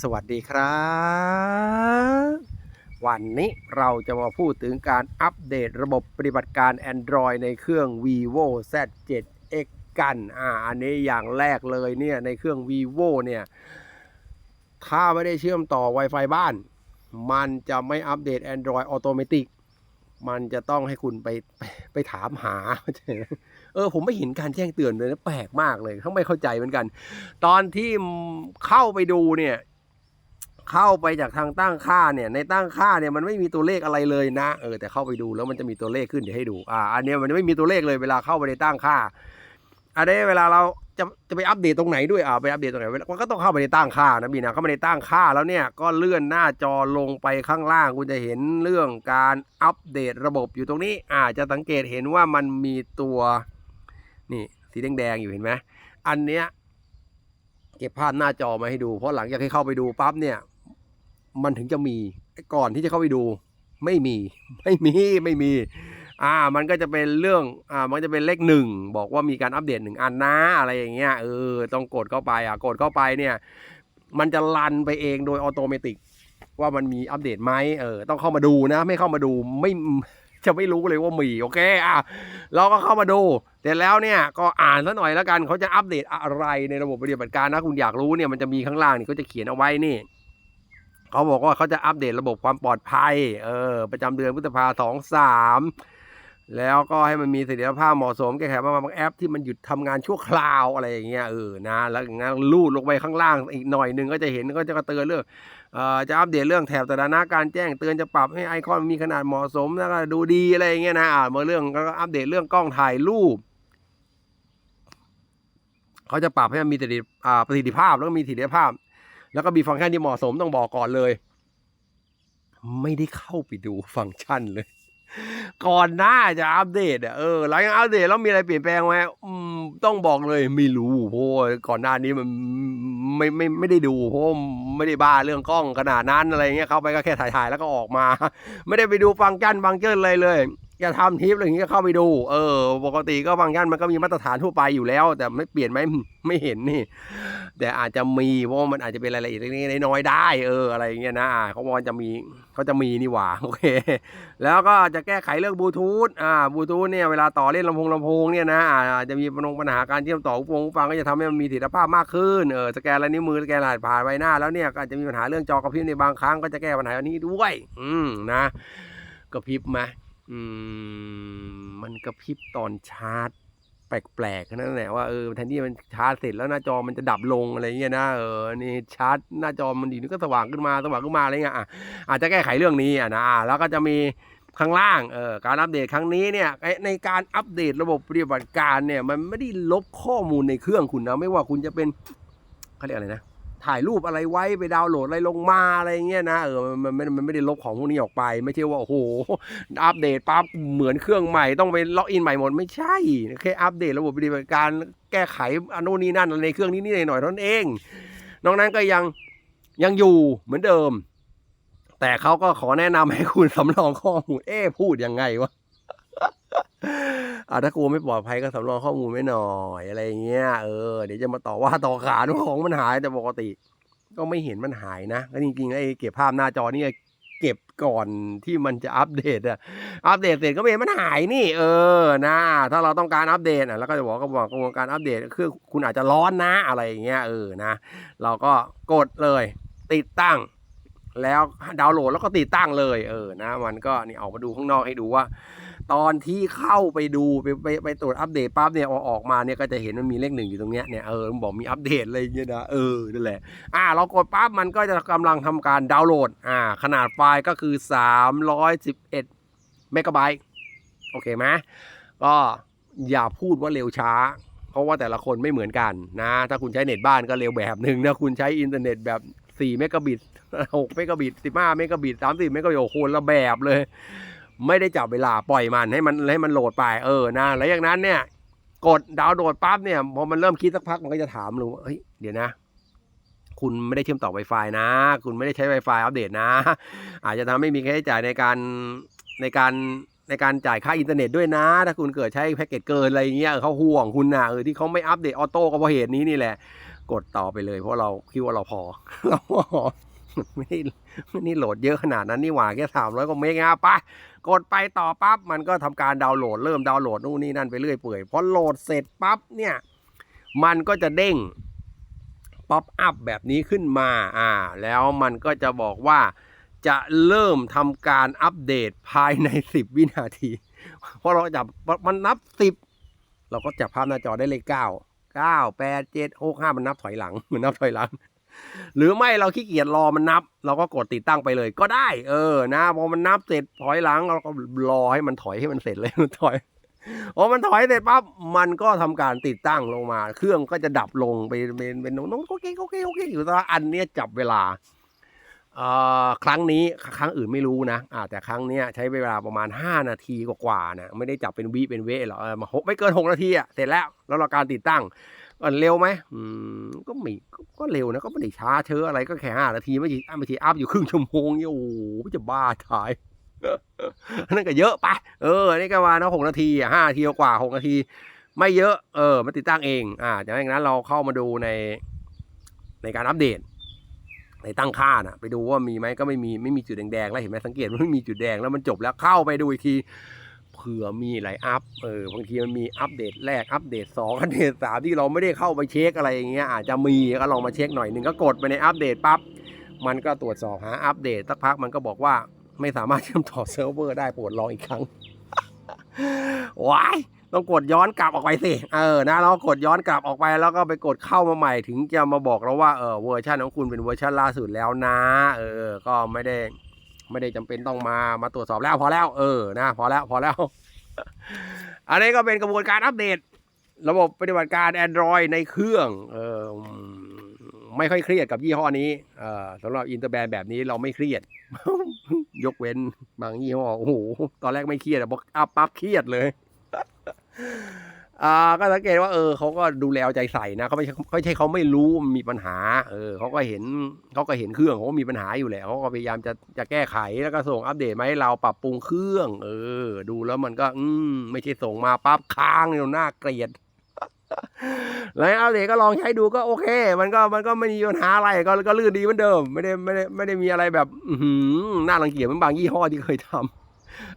สวัสดีครับ วันนี้เราจะมาพูดถึงการอัปเดตระบบปฏิบัติการ Android ในเครื่อง vivo Z7X กัน อ่า อันนี้อย่างแรกเลยเนี่ย ในเครื่อง vivo เนี่ย ถ้าไม่ได้เชื่อมต่อ Wi-Fi บ้าน มันจะไม่อัปเดต Android Automatic มันจะต้องให้คุณไปไปไปถามหา เออ ผมไม่เห็นการแจ้งเตือนเลยนะแปลกมากเลยทั้งไม่เข้าใจเหมือนกัน ตอนที่เข้าไปดูเนี่ย เข้าไปจากทางตั้งค่าเนี่ยในตั้งค่าเนี่ยมันไม่มีตัวเลขอะไรเลยนะเออแต่เข้าไปดูแล้วมันจะมีตัวเลขขึ้นเดี๋ยวให้ดูอ่าอันนี้มันไม่มีตัวเลขเลยเวลาเข้าไปในตั้งค่าอันนี้เวลาเราจะจะไปอัปเดตตรงไหนด้วยอ่าไปอัปเดตตรงไหนมันก็ต้องเข้าไปในตั้งค่านะบีนะเข้าไปในตั้งค่าแล้วเนี่ยก็เลื่อนหน้าจอลงไปข้างล่างคุณจะเห็นเรื่องการอัปเดตระบบอยู่ตรงนี้อ่าจะสังเกตเห็นว่ามันมีตัวนี่สีแดงๆอยู่เห็นไหมอันเนี้ยเก็บภาพหน้าจอมาให้ดู เพราะหลังจากที่เข้าไปดูปั๊บเนี่ย มันถึงจะมีก่อนที่จะเข้าไปดู ไม่มี ไม่มีไม่มี อ่า มันก็จะเป็นเรื่องอ่ามันจะเป็นเลขหนึ่งบอกว่ามีการอัปเดตหนึ่งอันนะอะไรอย่างเงี้ยเออต้องกดเข้าไปอะกดเข้าไปเนี่ย มันจะรันไปเองโดยอัตโนมัติว่ามันมีอัปเดตไหมเออต้องเข้ามาดูนะ ไม่เข้ามาดูไม่จะไม่รู้เลยว่ามีโอเคอะเราก็เข้ามาดูเสร็จแล้วเนี่ยก็อ่านซะหน่อยแล้วกันเขาจะอัปเดตอะไรในระบบปฏิบัติการนะคุณอยากรู้เนี่ยมันจะมีข้างล่างนี่เขาจะเขียนเอาไว้นี่ เขาบอกว่าเขาจะอัปเดตระบบความปลอดภัย เออ ประจำเดือนพฤษภาสองสามแล้วก็ให้มันมีเสถียรภาพเหมาะสมแก้ไขปัญหาบางแอปที่มันหยุดทำงานชั่วคราวอะไรอย่างเงี้ยเออนะแล้วอย่างนั้นลูดลงไปข้างล่างอีกหน่อยหนึ่งก็จะเห็นก็จะกระเตือนเรื่องเอ่อจะอัปเดตเรื่องแถบสถานะการแจ้งเตือนจะปรับให้ไอคอนมีขนาดเหมาะสมแล้วก็ดูดีอะไรอย่างเงี้ยนะอ่ามาเรื่องก็อัปเดตเรื่องกล้องถ่ายรูปเขาจะปรับให้มันมีประสิทธิอ่าประสิทธิภาพแล้วก็มีประสิทธิภาพ แล้วก็มีฟังก์ชันที่เหมาะสมต้องบอกก่อนเลย ไม่ได้เข้าไปดูฟังก์ชันเลย ก่อนหน้าจะอัปเดตอะเออหลังจากอัปเดตแล้วมีอะไรเปลี่ยนแปลงไหมต้องบอกเลยไม่รู้เพราะก่อนหน้านี้มันไม่ไม่ไม่ได้ดูเพราะไม่ได้บ้าเรื่องกล้องขนาดนั้นอะไรเงี้ยเข้าไปก็แค่ถ่ายๆแล้วก็ออกมา ไม่ได้ไปดูฟังก์ชันฟังก์ชันอะไรเลย จะทำทิปอะไรอย่างเงี้ยเข้าไปดู เออ ปกติก็ฟังก์ชันมันก็มีมาตรฐานทั่วไปอยู่แล้ว แต่ไม่เปลี่ยนไหมไม่เห็นนี่ แต่อาจจะมีเพราะมันอาจจะเป็นรายละเอียดเล็กๆน้อยๆได้ เออ อะไรอย่างเงี้ยนะเขาบอกจะมีเขาจะมีนี่หว่าโอเค แล้วก็จะแก้ไขเรื่องบลูทูธอ่าบลูทูธเนี่ยเวลาต่อเล่นลำโพงลำโพงเนี่ยนะอาจะมีปัญหาปัญหาการเชื่อมต่อหูฟังหูฟังก็จะทำให้มันมีประสิทธิภาพมากขึ้นเออสแกนลายนิ้วมือสแกนรหัสผ่านใบหน้าแล้วเนี่ยก็อาจจะมีปัญหาเรื่องจอกระพริบในบางครั้งก็จะแก้ปัญหาอันนี้ด้วย อืมนะกระพริบไหม อืมมันกระพริบตอนชาร์จ แปลกๆนั่นแหละว่าเออแทนที่มันชาร์จเสร็จแล้วหน้าจอมันจะดับลงอะไรเงี้ยนะเออนี่ชาร์จหน้าจอมันดีนี่ก็สว่างขึ้นมาสว่างขึ้นมาอะไรเงี้ยอะอาจจะแก้ไขเรื่องนี้อะนะแล้วก็จะมีข้างล่างเออการอัปเดตครั้งนี้เนี่ยในการอัปเดตระบบปฏิบัติการเนี่ยมันไม่ได้ลบข้อมูลในเครื่องคุณนะไม่ว่าคุณจะเป็นเขาเรียกอะไรนะ ถ่ายรูปอะไรไว้ไปดาวน์โหลดอะไรลงมาอะไรเงี้ยนะเออมันมันมันไม่ได้ลบของพวกนี้ออกไป ไม่ใช่ว่าโอ้โหอัปเดตปั๊บเหมือนเครื่องใหม่ต้องไปล็อกอินใหม่หมดไม่ใช่แค่อัปเดตระบบปฏิบัติการแก้ไขอันโน่นนี่นั่นในเครื่องนี้นี่หน่อยเท่านั้นเองนอกนั้นก็ยังยังอยู่เหมือนเดิม แต่เขาก็ขอแนะนำให้คุณสำรองข้อมูลเอ๊พูดยังไงวะ อ่าถ้ากลัวไม่ปลอดภัยก็สำรองข้อมูลไว้หน่อยอะไรเงี้ยเออเดี๋ยวจะมาต่อว่าต่อขานของมันหายแต่ปกติ ก็ไม่เห็นมันหายนะก็จริงๆไอ้เก็บภาพหน้าจอนี่เก็บก่อนที่มันจะอัปเดตอะอัปเดตเสร็จก็ไม่เห็นมันหายนี่ เออนะ ถ้าเราต้องการอัปเดตอะแล้วก็จะบอกก็บอกกระบวนการอัปเดตคือคุณอาจจะร้อนนะอะไรอย่างเงี้ยเออนะ เราก็กดเลย ติดตั้ง แล้วดาวน์โหลดแล้วก็ติดตั้งเลย เออนะ มันก็นี่ออกมาดูข้างนอกให้ดูว่า ตอนที่เข้าไปดูไปไปไปตรวจอัปเดตปั๊บเนี่ยอออกมาเนี่ยก็จะเห็นมันมีเลขหนึ่งอยู่ตรงเนี้ยเนี่ยเออมันบอกมีอัปเดตอะไรอย่างเงี้ยนะเออนั่นแหละอ่าเรากดปั๊บมันก็จะกำลังทำการดาวน์โหลดอ่าขนาดไฟล์ก็คือ 311เมกะไบต์โอเคไหมก็อย่าพูดว่าเร็วช้า เพราะว่าแต่ละคนไม่เหมือนกันนะ ถ้าคุณใช้เน็ตบ้านก็เร็วแบบหนึ่งนะคุณใช้อินเทอร์เน็ตแบบ4เมกะบิต6เมกะบิต15เมกะบิต30เมกะบิตโอ้โหคนละแบบเลย ไม่ได้จับเวลาปล่อยมันให้มันให้มันโหลดไปเออนะแล้วอย่างนั้นเนี่ยกดดาวน์โหลดปั๊บเนี่ยพอมันเริ่มคิดสักพักมันก็จะถามเลยว่าเฮ้ยเดี๋ยวนะ คุณไม่ได้เชื่อมต่อ Wi-Fi นะ คุณไม่ได้ใช้ Wi-Fi อัปเดตนะ อาจจะทำให้มีค่าใช้จ่ายในการในการในการจ่ายค่าอินเทอร์เน็ตด้วยนะ ถ้าคุณเกิดใช้แพ็กเกจเกินอะไรเงี้ยเออเขาห่วงคุณนะเออที่เขาไม่อัปเดตออโต้ก็เพราะเหตุนี้นี่แหละ กดต่อไปเลยเพราะเราคิดว่าเราพอเราพอ ไม่ได้ไม่ได้โหลดเยอะขนาดนั้นนี่หว่าแค่สามร้อยกว่าเมกะไปกดไปต่อปั๊บมันก็ทำการดาวน์โหลดเริ่มดาวน์โหลดนู่นนี่นั่นไปเรื่อยเปื่อยพอโหลดเสร็จปั๊บเนี่ย มันก็จะเด้งป๊อปอัพแบบนี้ขึ้นมาอ่า แล้วมันก็จะบอกว่าจะเริ่มทำการอัปเดตภายใน 10 วินาที เพราะเราจับมันนับ 10 เราก็จับภาพหน้าจอได้เลข9 9 8 7 6 5 มันนับถอยหลัง มันนับถอยหลัง หรือไม่เราขี้เกียจรอมันนับ เราก็กดติดตั้งไปเลย ก็ได้ เออ นะพอมันนับเสร็จถอยหลังเราก็รอให้มันถอยให้มันเสร็จเลยมันถอยพอมันถอยเสร็จปั๊บมันก็ทำการติดตั้งลงมา เครื่องก็จะดับลงไปเป็นเป็นน้องๆโอเคโอเคโอเคอยู่แต่อันเนี้ยจับเวลาอ่อครั้งนี้ครั้งอื่นไม่รู้นะแต่ครั้งเนี้ยใช้เวลาประมาณ 5 นาทีกว่าๆนะไม่ได้จับเป็นวิเป็นเวหรอกมาหกไม่เกิน 6 นาทีอะเสร็จแล้วแล้วเราการติดตั้ง มันเร็วไหมอืมก็ไม่ก็เร็วนะ ก็ไม่ได้ช้าเชออะไรก็แค่ห้านาทีไม่กี่ไม่กี่อัพอยู่ครึ่งชั่วโมงเนี่ยโอ้โหจะบ้าตายนั่นก็เยอะไปเออนี่ก็มานะหกนาทีอะห้านาทีกว่าหกนาที ไม่เยอะ เออมาติดตั้งเอง อ่าจากนั้นเราเข้ามาดูในในการอัปเดต ในตั้งค่านะไปดูว่ามีไหมก็ไม่มีไม่มีจุดแดงๆแล้วเห็นไหมสังเกตว่าไม่มีจุดแดงแล้วมันจบแล้วเข้าไปดูอีกที เผื่อมีหลายอัพเออบางทีมันมีอัปเดตแรกอัปเดตสองอัปเดตสามที่เราไม่ได้เข้าไปเช็คอะไรอย่างเงี้ยอาจจะมีก็ลองมาเช็คหน่อยหนึ่งก็กดไปในอัปเดตปั๊บมันก็ตรวจสอบหาอัปเดตสักพักมันก็บอกว่าไม่สามารถเชื่อมต่อเซิร์ฟเวอร์ได้โปรดลองอีกครั้งว้ายต้องกดย้อนกลับออกไปสิเออนะเรากดย้อนกลับออกไปแล้วก็ไปกดเข้ามาใหม่ถึงจะมาบอกเราว่าเออเวอร์ชันของคุณเป็นเวอร์ชันล่าสุดแล้วนะ เออ ก็ไม่ได้ ไม่ได้จำเป็นต้องมามาตรวจสอบแล้วพอแล้ว เออนะพอแล้วพอแล้ว อันนี้ก็เป็นกระบวนการอัปเดต ระบบปฏิบัติการ Android ในเครื่องเออไม่ค่อยเครียดกับยี่ห้อนี้เอ่อสำหรับอินเตอร์แบนแบบนี้เราไม่เครียด ยกเว้นบางยี่ห้อโอ้โหตอนแรกไม่เครียดอะบอกอัพปั๊บเครียดเลย อ่าก็สังเกตว่าเออเขาก็ดูแลเอาใจใส่นะเขาไม่ใช่ไม่ใช่เขาไม่รู้มีปัญหา เออเขาก็เห็นเขาก็เห็นเครื่องเขาก็มีปัญหาอยู่แล้วเขาก็พยายามจะจะแก้ไขแล้วก็ส่งอัปเดตมาให้เราปรับปรุงเครื่อง เออ ดูแล้วมันก็ อืมไม่ใช่ส่งมาปั๊บค้างเนี่ยน่าเกลียดแล้วอัปเดตก็ลองใช้ดูก็โอเค มันก็มันก็ไม่มีปัญหาอะไรก็ก็ลื่นดีเหมือนเดิม ไม่ได้ไม่ได้ไม่ได้มีอะไรแบบ อือหือน่ารังเกียจเหมือนบางยี่ห้อที่เคยทำ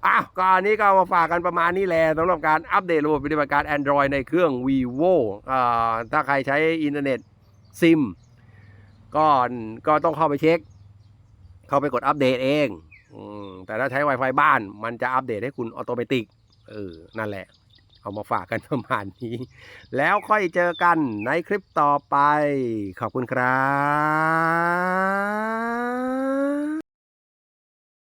อ้าวก็อันนี้ก็มาฝากกันประมาณนี้แหละสำหรับการอัปเดตระบบปฏิบัติการ Android ในเครื่อง vivo อ่าถ้าใครใช้อินเทอร์เน็ตซิมก็ก็ต้องเข้าไปเช็ค เข้าไปกดอัปเดตเองอแต่ถ้าใช้ Wi-Fi บ้าน มันจะอัปเดตให้คุณออโตเมติกเออ นั่นแหละ เอามาฝากกันประมาณนี้ แล้วค่อยเจอกันในคลิปต่อไป ขอบคุณครับ